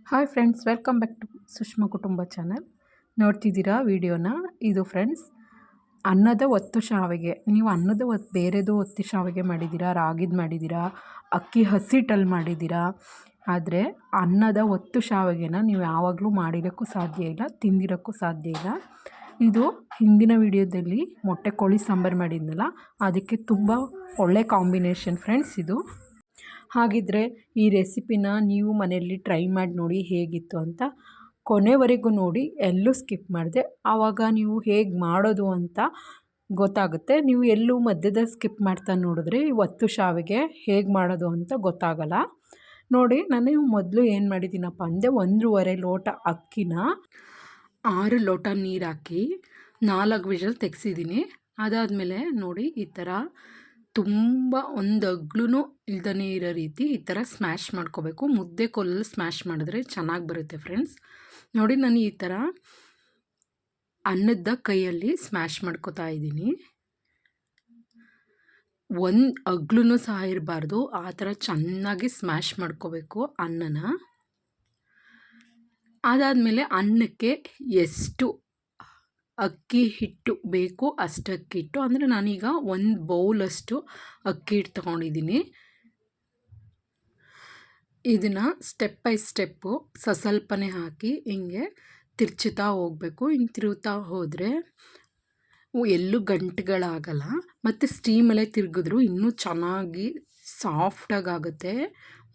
Hi friends, welcome back to Sushma ಕುಟುಂಬ channel. ನೋಡ್ತಿದ್ದೀರಾ ವಿಡಿಯೋನ? ಇದು ಫ್ರೆಂಡ್ಸ್, ಅನ್ನದ ಒತ್ತು ಶಾವಿಗೆ. ನೀವು ಅನ್ನದ ಒತ್ತು ಬೇರೆದು ಒತ್ತು ಶಾವಿಗೆ ಮಾಡಿದ್ದೀರಾ, ರಾಗಿದು ಮಾಡಿದ್ದೀರಾ, ಅಕ್ಕಿ ಹಸಿಟ್ಟಲ್ಲಿ ಮಾಡಿದ್ದೀರಾ? ಆದರೆ ಅನ್ನದ ಒತ್ತು ಶಾವಿಗೆನ ನೀವು ಯಾವಾಗಲೂ ಮಾಡಿರೋಕ್ಕೂ ಸಾಧ್ಯ ಇಲ್ಲ, ತಿಂದಿರೋಕ್ಕೂ ಸಾಧ್ಯ ಇಲ್ಲ. ಇದು ಹಿಂದಿನ ವಿಡಿಯೋದಲ್ಲಿ ಮೊಟ್ಟೆ ಕೋಳಿ ಸಾಂಬಾರು ಮಾಡಿದ್ನಲ್ಲ, ಅದಕ್ಕೆ ತುಂಬ ಒಳ್ಳೆ ಕಾಂಬಿನೇಷನ್ ಫ್ರೆಂಡ್ಸ್ ಇದು. ಹಾಗಿದ್ದರೆ ಈ ರೆಸಿಪಿನ ನೀವು ಮನೆಯಲ್ಲಿ ಟ್ರೈ ಮಾಡಿ ನೋಡಿ ಹೇಗಿತ್ತು ಅಂತ ಕೊನೆವರೆಗೂ ನೋಡಿ, ಎಲ್ಲೂ ಸ್ಕಿಪ್ ಮಾಡಿದೆ. ಆವಾಗ ನೀವು ಹೇಗೆ ಮಾಡೋದು ಅಂತ ಗೊತ್ತಾಗುತ್ತೆ. ನೀವು ಎಲ್ಲೂ ಮಧ್ಯದ ಸ್ಕಿಪ್ ಮಾಡ್ತಾ ನೋಡಿದ್ರೆ ಒತ್ತು ಶಾವಿಗೆ ಹೇಗೆ ಮಾಡೋದು ಅಂತ ಗೊತ್ತಾಗಲ್ಲ. ನೋಡಿ, ನಾನು ಮೊದಲು ಏನು ಮಾಡಿದ್ದೀನಪ್ಪ ಅಂದರೆ ಒಂದೂವರೆ ಲೋಟ ಅಕ್ಕಿನ ಆರು ಲೋಟ ನೀರು ಹಾಕಿ ನಾಲ್ಕು ವಿಷಲ್ ತೆಗ್ಸಿದ್ದೀನಿ. ಅದಾದಮೇಲೆ ನೋಡಿ ಈ ಥರ ತುಂಬ ಒಂದು ಅಗ್ಲೂ ಇಲ್ದೇ ಇರೋ ರೀತಿ ಈ ಥರ ಸ್ಮ್ಯಾಶ್ ಮಾಡ್ಕೋಬೇಕು. ಮುದ್ದೆ ಕೊಲ್ಲಲ್ಲಿ ಸ್ಮ್ಯಾಶ್ ಮಾಡಿದ್ರೆ ಚೆನ್ನಾಗಿ ಬರುತ್ತೆ ಫ್ರೆಂಡ್ಸ್. ನೋಡಿ ನಾನು ಈ ಥರ ಅನ್ನದ ಕೈಯಲ್ಲಿ ಸ್ಮ್ಯಾಶ್ ಮಾಡ್ಕೋತಾ ಇದ್ದೀನಿ. ಒಂದು ಅಗ್ಲೂ ಸಹ ಇರಬಾರ್ದು. ಆ ಥರ ಚೆನ್ನಾಗಿ ಸ್ಮ್ಯಾಶ್ ಮಾಡ್ಕೋಬೇಕು ಅನ್ನನ. ಅದಾದಮೇಲೆ ಅನ್ನಕ್ಕೆ ಎಷ್ಟು ಅಕ್ಕಿ ಹಿಟ್ಟು ಬೇಕು ಅಷ್ಟು ಅಕ್ಕಿ ಹಿಟ್ಟು. ಅಂದರೆ ನಾನೀಗ ಒಂದು ಬೌಲಷ್ಟು ಅಕ್ಕಿ ಹಿಟ್ಟು ತೊಗೊಂಡಿದ್ದೀನಿ. ಇದನ್ನು ಸ್ಟೆಪ್ ಬೈ ಸ್ಟೆಪ್ಪು ಸಸ್ವಲ್ಪನೇ ಹಾಕಿ ಹಿಂಗೆ ತಿರ್ಚುತ್ತಾ ಹೋಗಬೇಕು. ಹಿಂಗೆ ತಿರುಗುತ್ತಾ ಹೋದರೆ ಎಲ್ಲೂ ಗಂಟುಗಳಾಗಲ್ಲ. ಮತ್ತು ಸ್ಟೀಮಲ್ಲೇ ತಿರುಗಿದ್ರು ಇನ್ನೂ ಚೆನ್ನಾಗಿ ಸಾಫ್ಟಾಗಿ ಆಗುತ್ತೆ.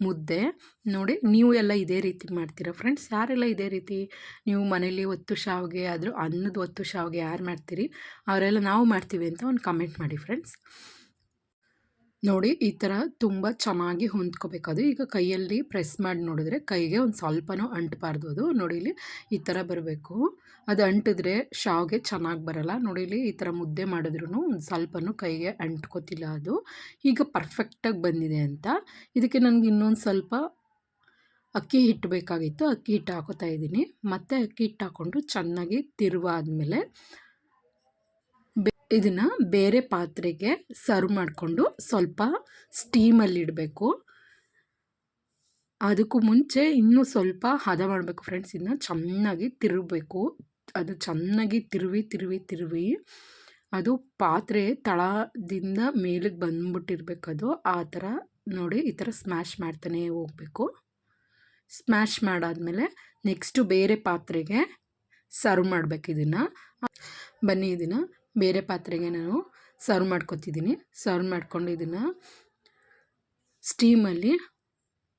ಮುದ್ದೆ. ನೋಡಿ, ನೀವು ಎಲ್ಲ ಇದೇ ರೀತಿ ಮಾಡ್ತೀರಾ ಫ್ರೆಂಡ್ಸ್ ಯಾರೆಲ್ಲ ಇದೇ ರೀತಿ ನೀವು ಮನೇಲಿ ಒತ್ತು ಶಾವಿಗೆ ಆದರೂ ಅನ್ನದ ಒತ್ತು ಶಾವಿಗೆ ಯಾರು ಮಾಡ್ತೀರಿ? ಅವರೆಲ್ಲ ನಾವು ಮಾಡ್ತೀವಿ ಅಂತ ಒಂದು ಕಮೆಂಟ್ ಮಾಡಿ ಫ್ರೆಂಡ್ಸ್ ನೋಡಿ, ಈ ಥರ ತುಂಬ ಚೆನ್ನಾಗಿ ಹೊಂದ್ಕೋಬೇಕು ಅದು ಈಗ ಕೈಯಲ್ಲಿ ಪ್ರೆಸ್ ಮಾಡಿ ನೋಡಿದ್ರೆ ಕೈಗೆ ಒಂದು ಸ್ವಲ್ಪನೂ ಅಂಟಬಾರ್ದು ಅದು. ನೋಡಿ, ಇಲ್ಲಿ ಈ ಥರ ಬರಬೇಕು. ಅದು ಅಂಟಿದ್ರೆ ಶಾವ್ಗೆ ಚೆನ್ನಾಗಿ ಬರಲ್ಲ. ನೋಡಿ, ಇಲ್ಲಿ ಈ ಥರ ಮುದ್ದೆ ಮಾಡಿದ್ರೂ ಒಂದು ಸ್ವಲ್ಪನೂ ಕೈಗೆ ಅಂಟ್ಕೋತಿಲ್ಲ ಅದು. ಈಗ ಪರ್ಫೆಕ್ಟಾಗಿ ಬಂದಿದೆ ಅಂತ. ಇದಕ್ಕೆ ನನಗೆ ಇನ್ನೊಂದು ಸ್ವಲ್ಪ ಅಕ್ಕಿ ಹಿಟ್ಟು ಬೇಕಾಗಿತ್ತು. ಅಕ್ಕಿ ಹಿಟ್ಟು ಹಾಕೋತಾ ಇದ್ದೀನಿ. ಮತ್ತು ಅಕ್ಕಿ ಹಿಟ್ಟು ಹಾಕ್ಕೊಂಡು ಚೆನ್ನಾಗಿ ತಿರುವಾದ್ಮೇಲೆ ಇದನ್ನು ಬೇರೆ ಪಾತ್ರೆಗೆ ಸರ್ವ್ ಮಾಡಿಕೊಂಡು ಸ್ವಲ್ಪ ಸ್ಟೀಮಲ್ಲಿ ಇಡಬೇಕು. ಅದಕ್ಕೂ ಮುಂಚೆ ಇನ್ನೂ ಸ್ವಲ್ಪ ಹದ ಮಾಡಬೇಕು ಫ್ರೆಂಡ್ಸ್ ಇದನ್ನ ಚೆನ್ನಾಗಿ ತಿರುಗಬೇಕು. ಅದು ಚೆನ್ನಾಗಿ ತಿರುವಿ ತಿರುವಿ ತಿರುವಿ ಅದು ಪಾತ್ರೆ ತಳದಿಂದ ಮೇಲಕ್ಕೆ ಬಂದುಬಿಟ್ಟಿರ್ಬೇಕದು ಆ ಥರ ನೋಡಿ ಈ ಥರ ಸ್ಮ್ಯಾಶ್ ಮಾಡ್ತಾನೆ ಹೋಗಬೇಕು. ಸ್ಮ್ಯಾಶ್ ಮಾಡಾದಮೇಲೆ ನೆಕ್ಸ್ಟು ಬೇರೆ ಪಾತ್ರೆಗೆ ಸರ್ವ್ ಮಾಡಬೇಕು ಇದನ್ನು. ಬನ್ನಿ ಇದನ್ನು ಬೇರೆ ಪಾತ್ರೆಗೆ ನಾನು ಸರ್ವ್ ಮಾಡ್ಕೊತಿದ್ದೀನಿ. ಸರ್ವ್ ಮಾಡ್ಕೊಂಡು ಇದನ್ನು ಸ್ಟೀಮಲ್ಲಿ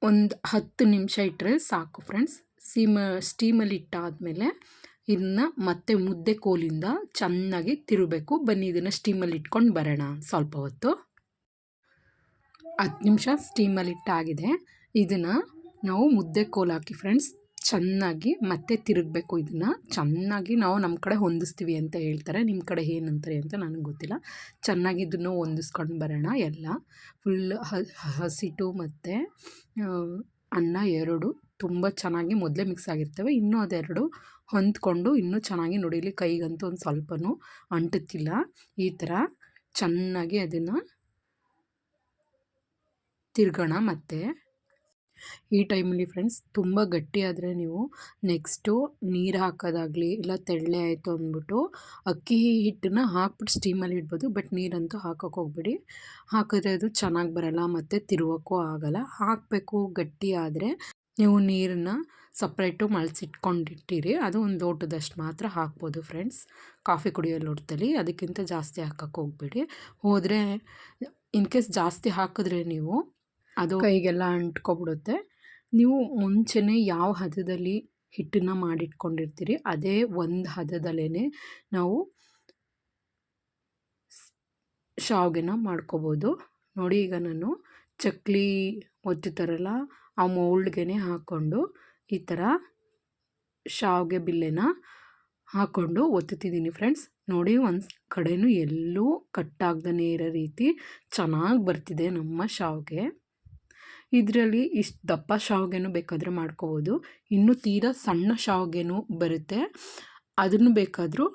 ಒಂದು ಹತ್ತು ನಿಮಿಷ ಇಟ್ಟರೆ ಸಾಕು ಫ್ರೆಂಡ್ಸ್. ಸೀಮ ಸ್ಟೀಮಲ್ಲಿ ಇಟ್ಟಾದಮೇಲೆ ಇದನ್ನ ಮತ್ತೆ ಮುದ್ದೆ ಕೋಲಿಂದ ಚೆನ್ನಾಗಿ ತಿರುಗಬೇಕು. ಬನ್ನಿ ಇದನ್ನು ಸ್ಟೀಮಲ್ಲಿ ಇಟ್ಕೊಂಡು ಬರೋಣ ಸ್ವಲ್ಪ ಹೊತ್ತು. ಹತ್ತು ನಿಮಿಷ ಸ್ಟೀಮಲ್ಲಿ ಇಟ್ಟಾಗಿದೆ. ಇದನ್ನು ನಾವು ಮುದ್ದೆ ಕೋಲು ಹಾಕಿ ಫ್ರೆಂಡ್ಸ್ ಚೆನ್ನಾಗಿ ಮತ್ತೆ ತಿರುಗಬೇಕು ಇದನ್ನು. ಚೆನ್ನಾಗಿ ನಾವು ನಮ್ಮ ಕಡೆ ಹೊಂದಿಸ್ತೀವಿ ಅಂತ ಹೇಳ್ತಾರೆ. ನಿಮ್ಮ ಕಡೆ ಏನಂತಾರೆ ಅಂತ ನನಗೆ ಗೊತ್ತಿಲ್ಲ. ಚೆನ್ನಾಗಿ ಇದನ್ನು ಹೊಂದಿಸ್ಕೊಂಡು ಬರೋಣ ಎಲ್ಲ. ಫುಲ್ ಹಸಿಟ್ಟು ಮತ್ತು ಅನ್ನ ಎರಡು ತುಂಬ ಚೆನ್ನಾಗಿ ಮೊದಲೇ ಮಿಕ್ಸ್ ಆಗಿರ್ತವೆ. ಇನ್ನೂ ಅದೆರಡು ಹೊಂದ್ಕೊಂಡು ಇನ್ನೂ ಚೆನ್ನಾಗಿ ನುಡಿಲಿ ಕೈಗಂತೂ ಒಂದು ಸ್ವಲ್ಪನೂ ಅಂಟುತ್ತಿಲ್ಲ. ಈ ಥರ ಚೆನ್ನಾಗಿ ಅದನ್ನು ತಿರ್ಗೋಣ ಮತ್ತು. ಈ ಟೈಮಲ್ಲಿ ಫ್ರೆಂಡ್ಸ್ ತುಂಬ ಗಟ್ಟಿ ಆದರೆ ನೀವು ನೆಕ್ಸ್ಟು ನೀರು ಹಾಕೋದಾಗಲಿ ಇಲ್ಲ ತೆಳ್ಳೆ ಆಯಿತು ಅಂದ್ಬಿಟ್ಟು ಅಕ್ಕಿ ಹಿಟ್ಟನ್ನ ಹಾಕ್ಬಿಟ್ಟು ಸ್ಟೀಮಲ್ಲಿ ಇಡ್ಬೋದು, ಬಟ್ ನೀರಂತೂ ಹಾಕೋಕೆ ಹೋಗ್ಬೇಡಿ. ಹಾಕಿದ್ರೆ ಅದು ಚೆನ್ನಾಗಿ ಬರಲ್ಲ ಮತ್ತು ತಿರುವಕ್ಕೂ ಆಗಲ್ಲ. ಹಾಕಬೇಕು, ಗಟ್ಟಿ ಆದರೆ ನೀವು ನೀರನ್ನ ಸಪ್ರೇಟು ಮಳಸಿಟ್ಕೊಂಡಿಟ್ಟಿರಿ ಅದು ಒಂದು ಲೋಟದಷ್ಟು ಮಾತ್ರ ಹಾಕ್ಬೋದು ಫ್ರೆಂಡ್ಸ್. ಕಾಫಿ ಕುಡಿಯೋ ಲೋಟದಲ್ಲಿ ಅದಕ್ಕಿಂತ ಜಾಸ್ತಿ ಹಾಕೋಕೆ ಹೋಗ್ಬೇಡಿ. ಹೋದರೆ, ಇನ್ ಕೇಸ್ ಜಾಸ್ತಿ ಹಾಕಿದ್ರೆ ನೀವು ಅದು ಕೈಗೆಲ್ಲ ಅಂಟ್ಕೊಬಿಡುತ್ತೆ. ನೀವು ಮುಂಚೆನೆ ಯಾವ ಹದದಲ್ಲಿ ಹಿಟ್ಟನ್ನು ಮಾಡಿಟ್ಕೊಂಡಿರ್ತೀರಿ, ಅದೇ ಒಂದು ಹದದಲ್ಲೇ ನಾವು ಶಾವಿಗೆನ ಮಾಡ್ಕೋಬೋದು. ನೋಡಿ ಈಗ ನಾನು ಚಕ್ಲಿ ಒತ್ತುತ್ತಾರಲ್ಲ ಆ ಮೌಲ್ಡ್ಗೆ ಹಾಕ್ಕೊಂಡು ಈ ಥರ ಶಾವಿಗೆ ಬಿಲ್ಲೆನ ಹಾಕ್ಕೊಂಡು ಒತ್ತುತ್ತಿದ್ದೀನಿ ಫ್ರೆಂಡ್ಸ್. ನೋಡಿ ಒಂದು ಕಡೆಯೂ ಎಲ್ಲೂ ಕಟ್ಟಾಗ್ದೇ ಇರೋ ರೀತಿ ಚೆನ್ನಾಗಿ ಬರ್ತಿದೆ ನಮ್ಮ ಶಾವಿಗೆ. ಇದರಲ್ಲಿ ಇಷ್ಟು ದಪ್ಪ ಶಾವಿಗೆನೂ ಬೇಕಾದರೆ ಮಾಡ್ಕೋಬೋದು. ಇನ್ನೂ ತೀರಾ ಸಣ್ಣ ಶಾವಿಗೆನೂ ಬರುತ್ತೆ. ಅದನ್ನು ಬೇಕಾದರೂ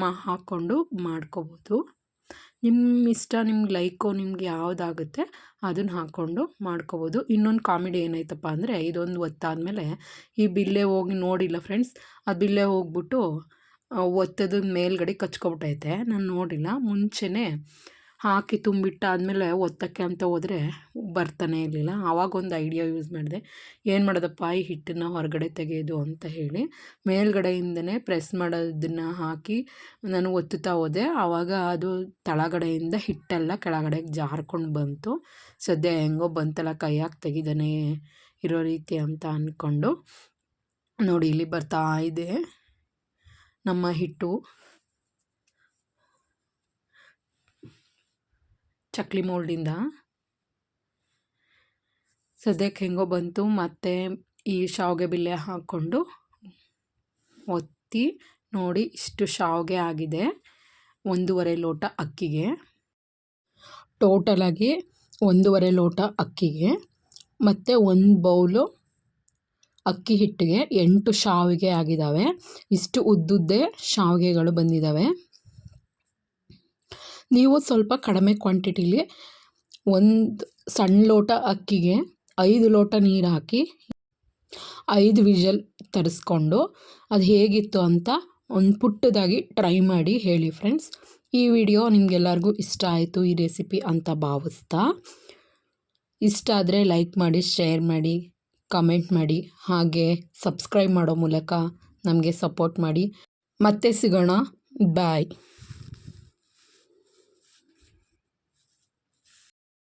ಮಾ, ಹಾಕ್ಕೊಂಡು ಮಾಡ್ಕೋಬೋದು. ನಿಮ್ಮ ಇಷ್ಟ, ನಿಮ್ಗೆ ಲೈಕು, ನಿಮ್ಗೆ ಯಾವುದಾಗುತ್ತೆ ಅದನ್ನು ಹಾಕ್ಕೊಂಡು ಮಾಡ್ಕೋಬೋದು. ಇನ್ನೊಂದು ಕಾಮಿಡಿ ಏನಾಯ್ತಪ್ಪ ಅಂದರೆ ಇದೊಂದು ಒತ್ತಾದಮೇಲೆ ಈ ಬಿಲ್ಲೆ ಹೋಗಿ ನೋಡಿಲ್ಲ ಫ್ರೆಂಡ್ಸ್, ಆ ಬಿಲ್ಲೆ ಹೋಗ್ಬಿಟ್ಟು ಒತ್ತದ ಮೇಲ್ಗಡೆ ಕಚ್ಕೊಬಿಟ್ಟೈತೆ ನಾನು ನೋಡಿಲ್ಲ. ಮುಂಚೆನೇ ಹಾಕಿ ತುಂಬಿಟ್ಟಾದಮೇಲೆ ಒತ್ತಕ್ಕೆ ಅಂತ ಹೋದರೆ ಬರ್ತಾನೆ ಇರಲಿಲ್ಲ. ಆವಾಗೊಂದು ಐಡಿಯಾ ಯೂಸ್ ಮಾಡಿದೆ. ಏನು ಮಾಡೋದಪ್ಪ ಈ ಹಿಟ್ಟನ್ನು ಹೊರಗಡೆ ತೆಗೆಯೋದು ಅಂತ ಹೇಳಿ ಮೇಲ್ಗಡೆಯಿಂದನೇ ಪ್ರೆಸ್ ಮಾಡೋದನ್ನು ಹಾಕಿ ನಾನು ಒತ್ತುತ್ತಾ ಹೋದೆ. ಆವಾಗ ಅದು ತಳಗಡೆಯಿಂದ ಹಿಟ್ಟೆಲ್ಲ ಕೆಳಗಡೆಗೆ ಜಾರ್ಕೊಂಡು ಬಂತು. ಸದ್ಯ ಹೆಂಗೋ ಬಂತಲ್ಲ ಕೈಯಾಗಿ ತೆಗಿದಾನೆ ಇರೋ ರೀತಿ ಅಂತ ಅಂದ್ಕೊಂಡು ನೋಡಿ ಇಲ್ಲಿ ಬರ್ತಾ ಇದೆ ನಮ್ಮ ಹಿಟ್ಟು. ಚಕ್ಲಿ ಮೋಲ್ಡಿಂದ. ಸದ್ಯಕ್ಕೆ ಹೆಂಗೋ ಬಂತು, ಮತ್ತು ಈ ಶಾವಿಗೆ ಬಿಲ್ಲೆ ಹಾಕ್ಕೊಂಡು ಒತ್ತಿ ನೋಡಿ ಇಷ್ಟು ಶಾವಿಗೆ ಆಗಿದೆ. ಒಂದೂವರೆ ಲೋಟ ಅಕ್ಕಿಗೆ. ಟೋಟಲಾಗಿ ಒಂದೂವರೆ ಲೋಟ ಅಕ್ಕಿಗೆ. ಮತ್ತು ಒಂದು ಬೌಲು ಅಕ್ಕಿ ಹಿಟ್ಟಿಗೆ ಎಂಟು ಶಾವಿಗೆ ಆಗಿದ್ದಾವೆ. ಇಷ್ಟು ಉದ್ದುದ್ದೇ ಶಾವಿಗೆಗಳು ಬಂದಿದ್ದಾವೆ. ನೀವು ಸ್ವಲ್ಪ ಕಡಿಮೆ ಕ್ವಾಂಟಿಟಿಲಿ ಒಂದು ಸಣ್ಣ ಲೋಟ ಅಕ್ಕಿಗೆ ಐದು ಲೋಟ ನೀರು ಹಾಕಿ ಐದು ವಿಷಲ್ ತರಿಸ್ಕೊಂಡು ಅದು ಹೇಗಿತ್ತು ಅಂತ ಒಂದು ಪುಟ್ಟದಾಗಿ ಟ್ರೈ ಮಾಡಿ ಹೇಳಿ ಫ್ರೆಂಡ್ಸ್. ಈ ವಿಡಿಯೋ ನಿಮಗೆಲ್ಲರಿಗೂ ಇಷ್ಟ ಆಯಿತು ಈ ರೆಸಿಪಿ ಅಂತ ಭಾವಿಸ್ತಾ. ಇಷ್ಟ ಆದರೆ ಲೈಕ್ ಮಾಡಿ, ಶೇರ್ ಮಾಡಿ, ಕಮೆಂಟ್ ಮಾಡಿ, ಹಾಗೆ ಸಬ್ಸ್ಕ್ರೈಬ್ ಮಾಡೋ ಮೂಲಕ ನಮಗೆ ಸಪೋರ್ಟ್ ಮಾಡಿ. ಮತ್ತೆ ಸಿಗೋಣ. ಬಾಯ್.